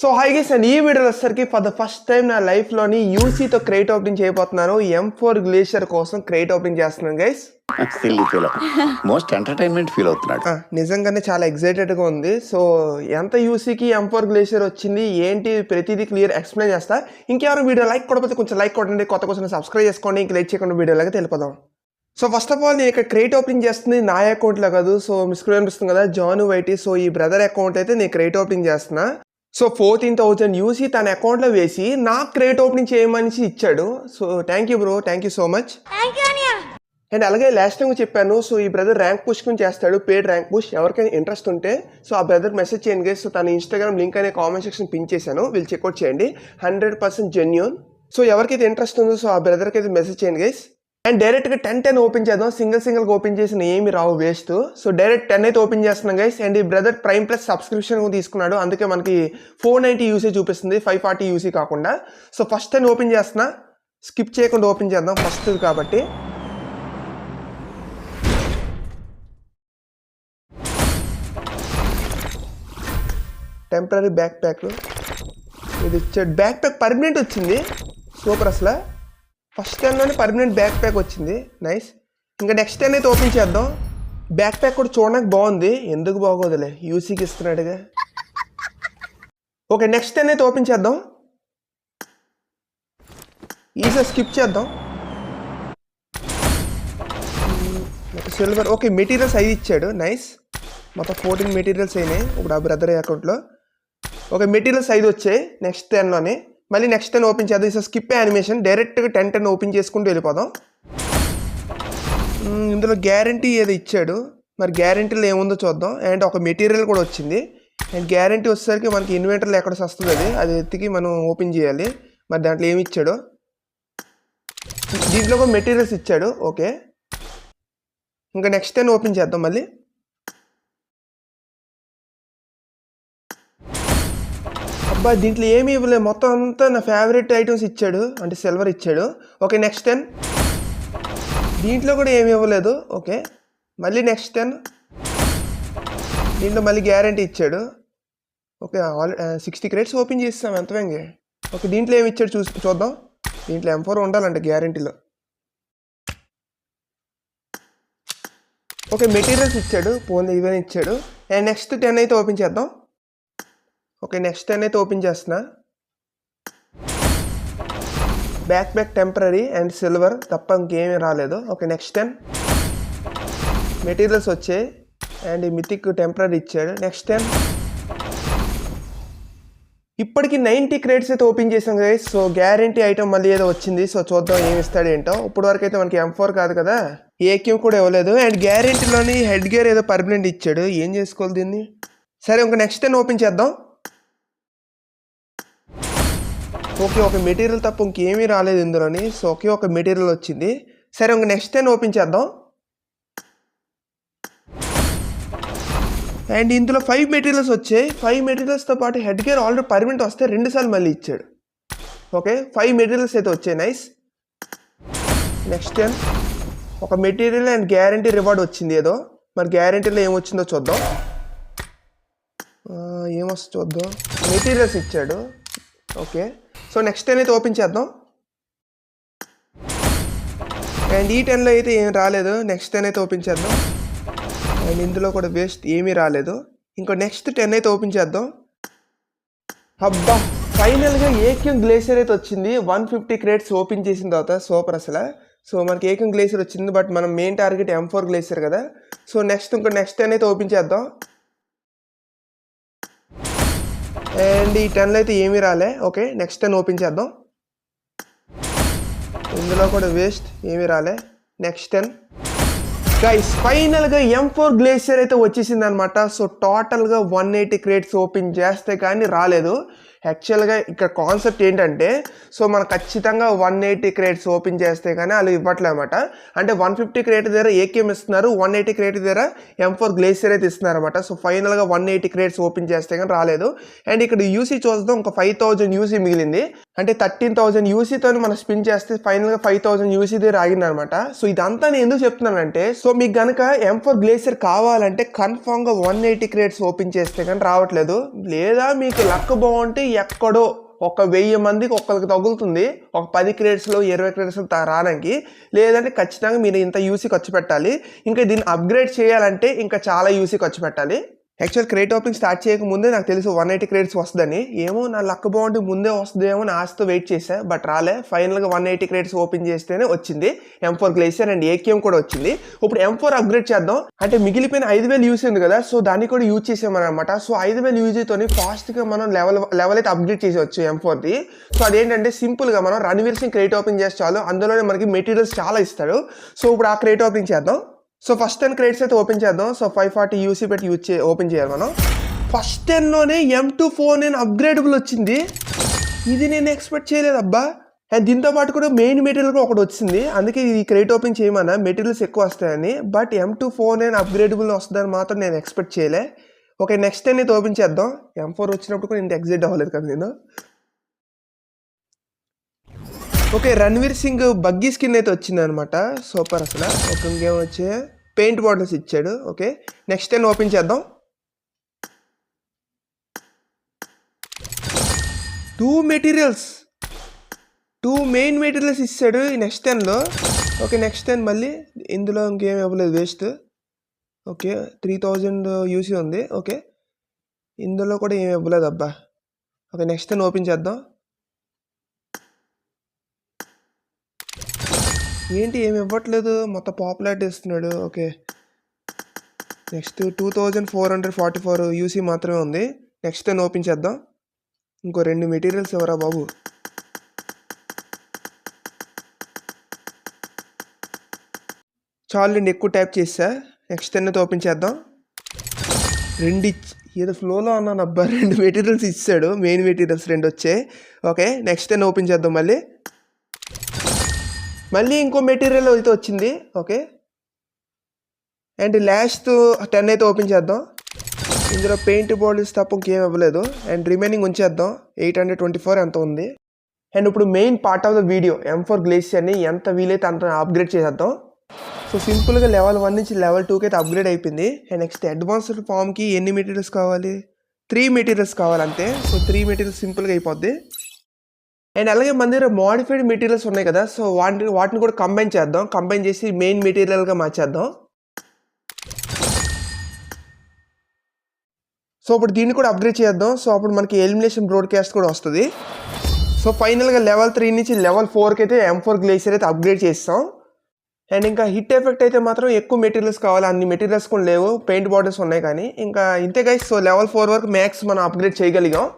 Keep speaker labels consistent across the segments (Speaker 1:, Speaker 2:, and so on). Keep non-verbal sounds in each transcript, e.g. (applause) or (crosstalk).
Speaker 1: So high gas and ఈ వీడియోలో వచ్చేసరికి ఫర్ ద ఫస్ట్ టైం నా లైఫ్లోని యూసీతో క్రేట్ ఓపెనింగ్ చేయబోతున్నాను. ఎం ఫోర్ గ్లేషియర్ కోసం క్రేట్ ఓపెనింగ్ చేస్తున్నాను గైస్
Speaker 2: మోస్ట్ ఎంటర్టైన్మెంట్ ఫీల్ అవుతున్నాడు.
Speaker 1: నిజంగానే చాలా ఎగ్జైటెడ్గా ఉంది. సో ఎంత యూసీకి ఎం ఫోర్ గ్లేషియర్ వచ్చింది ఏంటి ప్రతిదీ క్లియర్ ఎక్స్ప్లెయిన్ చేస్తా. ఇంకెవరైనా వీడియో లైక్ కొడకపోతే కొంచెం లైక్ కొట్టండి కొత్త కోసం సబ్స్క్రైబ్ చేసుకోండి ఇంక లైక్ చేయకుండా వీడియోలాగా తెలిపోదాం సో ఫస్ట్ ఆఫ్ ఆల్ నేను ఇక్కడ క్రియేట్ ఓపెనింగ్ చేస్తుంది నా అకౌంట్లో కాదు. సో మిస్క్రీ అనిపిస్తుంది కదా జాను వైటీ సో ఈ బ్రదర్ అకౌంట్ అయితే నేను క్రియేట్ ఓపెనింగ్ చేస్తున్నా. సో ఫోర్టీన్ థౌజండ్ యూసి తన అకౌంట్లో వేసి నాకు క్రియేట్ ఓపెనింగ్ చేయమని ఇచ్చాడు. So thank you bro thank you so much and అలాగే లాస్ట్ టైం చెప్పాను. సో ఈ బ్రదర్ ర్యాంక్ పుష్ చేస్తాడు. పేడ్ ర్యాంక్ పుష్ ఎవరికైనా ఇంట్రెస్ట్ ఉంటే సో ఆ బ్రదర్ మెసేజ్ చేయండి guys. సో తన ఇన్స్టాగ్రామ్ లింక్ అనే కామెంట్ సెక్షన్ పిన్ చేశాను. వీళ్ళు చెక్అవుట్ చేయండి. హండ్రెడ్ పర్సెంట్ జెన్యున్ సో ఎవరికైతే ఇంట్రెస్ట్ ఉందో సో ఆ బ్రదర్కి అయితే మెసేజ్ చేయండి గైస్ అండ్ డైరెక్ట్గా టెన్ టెన్ ఓపెన్ చేద్దాం. సింగిల్ సింగిల్గా ఓపెన్ చేసిన ఏమి రావు వేస్ట్ సో డైరెక్ట్ టెన్ అయితే ఓపెన్ చేస్తున్నాం గైస్ అండ్ ఈ బ్రదర్ ప్రైమ్ ప్లస్ సబ్స్క్రిప్షన్ తీసుకున్నాడు. అందుకే మనకి ఫోర్ నైంటీ యూసీ చూపిస్తుంది. ఫైవ్ ఫార్టీ యూసీ కాకుండా. సో ఫస్ట్ టెన్ ఓపెన్ చేస్తున్నా. స్కిప్ చేయకుండా ఓపెన్ చేద్దాం. ఫస్ట్ కాబట్టి. టెంపరీ బ్యాక్ ప్యాక్ ఇది ఇచ్చాడు బ్యాక్ ప్యాక్ పర్మనెంట్ వచ్చింది. సూపర్ అసలు. ఫస్ట్ టెన్లోనే పర్మనెంట్ బ్యాక్ ప్యాక్ వచ్చింది. నైస్ ఇంకా నెక్స్ట్ టెన్ అయితే ఓపెన్ చేద్దాం. బ్యాక్ ప్యాక్ కూడా చూడడానికి బాగుంది. ఎందుకు బాగోదులే. యూసీకి ఇస్తున్నాడుగా. ఓకే నెక్స్ట్ టెన్ అయితే ఓపెన్ చేద్దాం. ఈసారి స్కిప్ చేద్దాం. సిల్వర్ ఓకే మెటీరియల్స్ ఐదు ఇచ్చాడు. నైస్ మొత్తం ఫోర్టీన్ మెటీరియల్స్ అయినాయి. ఇప్పుడు ఆ బ్రదర్ అకౌంట్లో ఓకే మెటీరియల్స్ ఐదు వచ్చాయి. నెక్స్ట్ టెన్లోనే మళ్ళీ నెక్స్ట్ టెన్ ఓపెన్ చేద్దాం. ఈసారి స్కిప్ యానిమేషన్ డైరెక్ట్గా టెన్ టెన్ ఓపెన్ చేసుకుంటూ వెళ్ళిపోదాం. ఇందులో గ్యారంటీ ఏదో ఇచ్చాడు. మరి గ్యారంటీలో ఏముందో చూద్దాం. అండ్ ఒక మెటీరియల్ కూడా వచ్చింది. అండ్ గ్యారంటీ వచ్చేసరికి మనకి ఇన్వర్టర్లో ఎక్కడ వస్తుంది అది? అది ఎత్తికి మనం ఓపెన్ చేయాలి. మరి దాంట్లో ఏమి ఇచ్చాడు? దీంట్లో కూడా మెటీరియల్స్ ఇచ్చాడు. ఓకే ఇంకా నెక్స్ట్ టైం ఓపెన్ చేద్దాం మళ్ళీ. అబ్బా దీంట్లో ఏమీ ఇవ్వలేదు. మొత్తం అంతా నా ఫేవరెట్ ఐటమ్స్ ఇచ్చాడు. అంటే సిల్వర్ ఇచ్చాడు. ఓకే నెక్స్ట్ టెన్ దీంట్లో కూడా ఏమి ఇవ్వలేదు. ఓకే మళ్ళీ నెక్స్ట్ టెన్ దీంట్లో మళ్ళీ గ్యారంటీ ఇచ్చాడు. Okay all sixty crates open చేస్తాం ఎంత వెంగే ఓకే దీంట్లో ఏమి ఇచ్చాడు చూసి చూద్దాం. దీంట్లో ఎం ఫోర్ ఉండాలంట గ్యారంటీలో ఓకే మెటీరియల్స్ ఇచ్చాడు. పోనీ ఇవన్నీ ఇచ్చాడు. అండ్ నెక్స్ట్ టెన్ అయితే ఓపెన్ చేద్దాం. ఓకే నెక్స్ట్ అనేది అయితే ఓపెన్ చేస్తున్నా. Back back temporary and silver తప్ప ఇంకేమీ రాలేదు. Okay next ten. మెటీరియల్స్ వచ్చాయి. అండ్ ఈ మితిక్ టెంపరీ ఇచ్చాడు. Next ten. ఇప్పటికి నైంటీ క్రేడ్స్ అయితే ఓపెన్ చేసాం కదా సో గ్యారంటీ ఐటమ్ మళ్ళీ ఏదో వచ్చింది. సో చూద్దాం ఏమి ఇస్తాడు ఏంటో ఇప్పుడు వరకు అయితే మనకి ఎం ఫోర్ కాదు కదా. ఏక్యూ కూడా ఇవ్వలేదు. అండ్ గ్యారంటీలోని హెడ్ గేర్ ఏదో పర్మనెంట్ ఇచ్చాడు. ఏం చేసుకోవాలి దీన్ని? సరే ఇంకా నెక్స్ట్ టైం ఓపెన్ చేద్దాం. ఓకే ఒక మెటీరియల్ తప్ప ఇంకేమీ రాలేదు ఇందులోని. సో ఒకే ఒక మెటీరియల్ వచ్చింది. సరే ఇంక నెక్స్ట్ టైం ఓపెన్ చేద్దాం. అండ్ ఇందులో ఫైవ్ మెటీరియల్స్ వచ్చాయి. ఫైవ్ మెటీరియల్స్తో పాటు హెడ్ గేర్ ఆల్రెడీ పర్మనెంట్ వస్తే రెండుసార్లు మళ్ళీ ఇచ్చాడు. ఓకే ఫైవ్ మెటీరియల్స్ అయితే వచ్చాయి. నైస్. నెక్స్ట్ టైం ఒక మెటీరియల్ అండ్ గ్యారంటీ రివార్డ్ వచ్చింది ఏదో. మరి గ్యారంటీలో ఏమొచ్చిందో చూద్దాం. ఆ, ఏమొస్తుంది చూద్దాం. మెటీరియల్స్ ఇచ్చాడు. ఓకే. సో నెక్స్ట్ టైం అయితే ఓపెన్ చేద్దాం. అండ్ ఈ టెన్లో అయితే ఏం రాలేదు. నెక్స్ట్ టెన్ అయితే ఓపెన్ చేద్దాం. అండ్ ఇందులో కూడా వేస్ట్ ఏమీ రాలేదు. ఇంకో నెక్స్ట్ టెన్ అయితే ఓపెన్ చేద్దాం. అబ్బా! ఫైనల్గా ఏక్యం గ్లేసియర్ అయితే వచ్చింది. వన్ ఫిఫ్టీ క్రేట్స్ ఓపెన్ చేసిన తర్వాత సూపర్ అసలు. సో మనకి ఏకం గ్లేసియర్ వచ్చింది. బట్ మనం main target M four glacier కదా. సో నెక్స్ట్ ఇంకో నెక్స్ట్ టెన్ అయితే ఓపెన్ చేద్దాం. అండ్ ఈ టెన్లో అయితే ఏమీ రాలే. ఓకే నెక్స్ట్ టెన్ ఓపెన్ చేద్దాం. ఇందులో కూడా వేస్ట్ ఏమీ రాలే. Next ten. గైస్ ఫైనల్గా ఎం ఫోర్ గ్లేషియర్ అయితే వచ్చేసింది అనమాట సో టోటల్గా వన్ ఎయిటీ క్రేట్స్ ఓపెన్ చేస్తే కానీ రాలేదు. యాక్చువల్గా ఇక్కడ కాన్సెప్ట్ ఏంటంటే సో మనం ఖచ్చితంగా వన్ ఎయిటీ క్రేట్స్ ఓపెన్ చేస్తే కానీ వాళ్ళు ఇవ్వట్లే అనమాట అంటే వన్ ఫిఫ్టీ క్రేట్ దగ్గర ఏకేఎం ఇస్తున్నారు వన్ ఎయిటీ క్రేట్ దగ్గర ఎం ఫోర్ గ్లేసియర్ అయితే ఇస్తున్నారు అనమాట సో ఫైనల్గా వన్ ఎయిటీ క్రేట్స్ ఓపెన్ చేస్తే కానీ రాలేదు. అండ్ ఇక్కడ యూసీ చూద్దాం ఒక ఫైవ్ థౌజండ్ యూసీ మిగిలింది. అంటే థర్టీన్ థౌజండ్ యూసీతో మనం స్పిన్ చేస్తే ఫైనల్గా ఫైవ్ థౌజండ్ యూసీ దగ్గర ఆగింది అనమాట సో ఇదంతా నేను ఎందుకు చెప్తున్నానంటే సో మీకు కనుక ఎం ఫోర్ గ్లేసియర్ కావాలంటే కన్ఫామ్గా వన్ ఎయిటీ క్రేట్స్ ఓపెన్ చేస్తే కానీ రావట్లేదు. లేదా మీకు లక్ బాగుంటే ఎక్కడో ఒక వెయ్యి మందికి ఒక్కరికి తగులుతుంది. ఒక పది క్రేడ్స్లో ఇరవై క్రేడ్స్లో రావడానికి లేదంటే ఖచ్చితంగా మీరు ఇంత యూసీ ఖర్చు పెట్టాలి. ఇంకా దీన్ని అప్గ్రేడ్ చేయాలంటే ఇంకా చాలా యూసీ ఖర్చు పెట్టాలి. యాక్చువల్ క్రేట్ ఓపెనింగ్ స్టార్ట్ చేయక ముందే నాకు తెలుసు వన్ ఎయిటీ క్రేడ్స్ వస్తుందని. ఏమో నా లక్ బాగుంటే ముందే వస్తుందేమో అని ఆశతో వెయిట్ చేశా బట్ రాలే. ఫైనల్గా వన్ ఎయిటీ క్రేట్స్ ఓపెన్ చేస్తేనే వచ్చింది. M four glacier and. AKM కూడా వచ్చింది. ఇప్పుడు ఎం ఫోర్ అప్గ్రేడ్ చేద్దాం. అంటే మిగిలిపోయిన ఐదు వేలు యూస్ ఉంది కదా సో దాన్ని కూడా యూజ్ చేసామన్నమాట సో ఐదు వేలు యూజ్తోని ఫాస్ట్గా మనం లెవెల్ లెవెల్ అయితే అప్గ్రేడ్ చేసేవచ్చు ఎం ఫోర్ది సో అదేంటంటే సింపుల్గా మనం రణవీర్ సింగ్ క్రేట్ ఓపెన్ చేస్తే చాలు. అందులోనే మనకి మెటీరియల్స్ చాలా ఇస్తాడు. సో ఇప్పుడు ఆ క్రేట్ ఓపెన్ చేద్దాం. సో ఫస్ట్ టెన్ క్రెడిట్స్ అయితే ఓపెన్ చేద్దాం. సో ఫైవ్ ఫార్టీ యూసీ పెట్టి యూజ్ చే ఓపెన్ చేయాలి మనం. ఫస్ట్ టెన్లోనే ఎం టూ ఫోన్ నేను అప్గ్రేడబుల్ వచ్చింది. ఇది నేను ఎక్స్పెక్ట్ చేయలేదు అబ్బా. అండ్ దీంతో పాటు కూడా మెయిన్ మెటీరియల్ కూడా ఒకటి వచ్చింది. అందుకే ఈ క్రెడిట్ ఓపెన్ చేయమన్నా. మెటీరియల్స్ ఎక్కువ వస్తాయని. బట్ ఎం టూ ఫోన్ నేను అప్గ్రేడబుల్ వస్తుందని మాత్రం నేను ఎక్స్పెక్ట్ చేయలే. ఓకే నెక్స్ట్ టెన్ అయితే ఓపెన్ చేద్దాం. ఎం ఫోర్ వచ్చినప్పుడు కూడా ఇంత ఎగ్జైట్ అవ్వలేదు కదా నేను. Okay Ranveer Singh buggy skin అయితే వచ్చింది అనమాట సూపర్ అసలు. ఒక ఇంకేం వచ్చే? పెయింట్ బాటిల్స్ ఇచ్చాడు. ఓకే నెక్స్ట్ టైం ఓపెన్ చేద్దాం. Two materials two main materials ఇచ్చాడు ఈ నెక్స్ట్ టెన్లో ఓకే నెక్స్ట్ టెన్ మళ్ళీ ఇందులో ఇంకేం ఇవ్వలేదు waste okay three thousand UC ఉంది. ఓకే ఇందులో కూడా ఏం ఇవ్వలేదు అబ్బా. ఓకే నెక్స్ట్ టెన్ ఓపెన్ చేద్దాం. ఏంటి ఏమి ఇవ్వట్లేదు? మొత్తం పాపులారిటీ ఇస్తున్నాడు. Okay next two thousand four hundred forty four UC మాత్రమే ఉంది. నెక్స్ట్ టెన్ ఓపెన్ చేద్దాం. ఇంకో రెండు మెటీరియల్స్ ఎవరా బాబు? చాలు ఎక్కువ ట్యాప్ చేసా నెక్స్ట్ టెన్ అయితే ఓపెన్ చేద్దాం. రెండు ఏదో ఫ్లోలో అన్నాను అబ్బా. (laughs) రెండు మెటీరియల్స్ ఇచ్చాడు. మెయిన్ మెటీరియల్స్ రెండు వచ్చాయి. ఓకే నెక్స్ట్ టెన్ ఓపెన్ చేద్దాం మళ్ళీ. మళ్ళీ ఇంకో మెటీరియల్ అయితే వచ్చింది. ఓకే అండ్ లాస్ట్ టెన్ అయితే ఓపెన్ చేద్దాం. ఇందులో పెయింట్ బాటిల్స్ తప్ప ఇంకేం ఇవ్వలేదు అండ్ రిమైనింగ్ ఉంచేద్దాం. ఎయిట్ హండ్రెడ్ ట్వంటీ ఫోర్ ఎంత ఉంది? అండ్ ఇప్పుడు main part of the video M four గ్లేసియర్ని ఎంత వీలైతే అంత అప్గ్రేడ్ చేసేద్దాం. సో సింపుల్గా లెవెల్ వన్ నుంచి లెవెల్ టూకి అయితే అప్గ్రేడ్ అయిపోయింది. అండ్ నెక్స్ట్ అడ్వాన్స్డ్ ఫామ్కి ఎన్ని మెటీరియల్స్ కావాలి? త్రీ మెటీరియల్స్ కావాలంతే. సో త్రీ మెటీరియల్స్ సింపుల్గా అయిపోద్ది. అండ్ అలాగే మన దగ్గర మోడిఫైడ్ మెటీరియల్స్ ఉన్నాయి కదా సో వాటిని వాటిని కూడా కంబైన్ చేద్దాం. కంబైన్ చేసి మెయిన్ మెటీరియల్గా మార్చేద్దాం. సో ఇప్పుడు దీన్ని కూడా అప్గ్రేడ్ చేద్దాం. సో అప్పుడు మనకి ఎలిమినేషన్ బ్రోడ్కాస్ట్ కూడా వస్తుంది. సో ఫైనల్గా లెవెల్ త్రీ నుంచి లెవెల్ ఫోర్కి అయితే ఎం ఫోర్ గ్లేసియర్ అయితే అప్గ్రేడ్ చేస్తాం. అండ్ ఇంకా హిట్ ఎఫెక్ట్ అయితే మాత్రం ఎక్కువ మెటీరియల్స్ కావాలి. అన్ని మెటీరియల్స్ కూడా లేవు. పెయింట్ బాటిల్స్ ఉన్నాయి కానీ. ఇంకా ఇంతే గైస్ సో లెవెల్ ఫోర్ వరకు మ్యాక్స్ మనం అప్గ్రేడ్ చేయగలిగాం.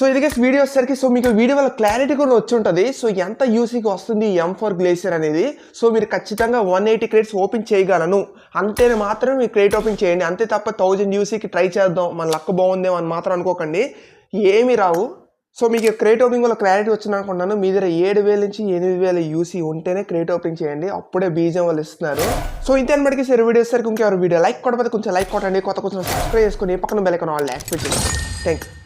Speaker 1: సో ఇది గైస్ వీడియో వచ్చేసరికి సో మీకు వీడియో వల్ల క్లారిటీ కూడా వచ్చి ఉంటుంది. సో ఎంత యూసీకి వస్తుంది ఎం ఫోర్ గ్లేసియర్ అనేది? సో మీరు ఖచ్చితంగా వన్ ఎయిటీ క్రేట్స్ ఓపెన్ చేయగలను. అంతేనే మాత్రమే మీరు క్రేట్ ఓపెన్ చేయండి. అంతే తప్ప థౌజండ్ యూసీకి ట్రై చేద్దాం. మన లక్ బాగుందేమో అని మాత్రం అనుకోకండి. ఏమి రావు. సో మీకు క్రేట్ ఓపెనింగ్ వల్ల క్లారిటీ వచ్చింది అనుకుంటున్నాను. మీ దగ్గర ఏడు వేల నుంచి ఎనిమిది వేల యూసీ ఉంటేనే క్రేట్ ఓపెనింగ్ చేయండి. అప్పుడే బీజం వాళ్ళు ఇస్తున్నారు. సో ఇంతే అనమాటకి సరే వీడియో సరికి ఇంకెవరు వీడియో లైక్ కొట్టకపోతే కొంచెం లైక్ కొట్టండి. కొత్త కొంచెం సబ్స్క్రైబ్ చేసుకుని పక్కన బెల్ ఐకాన్ వాళ్ళు యాక్టివేట్ చేయండి. Thank you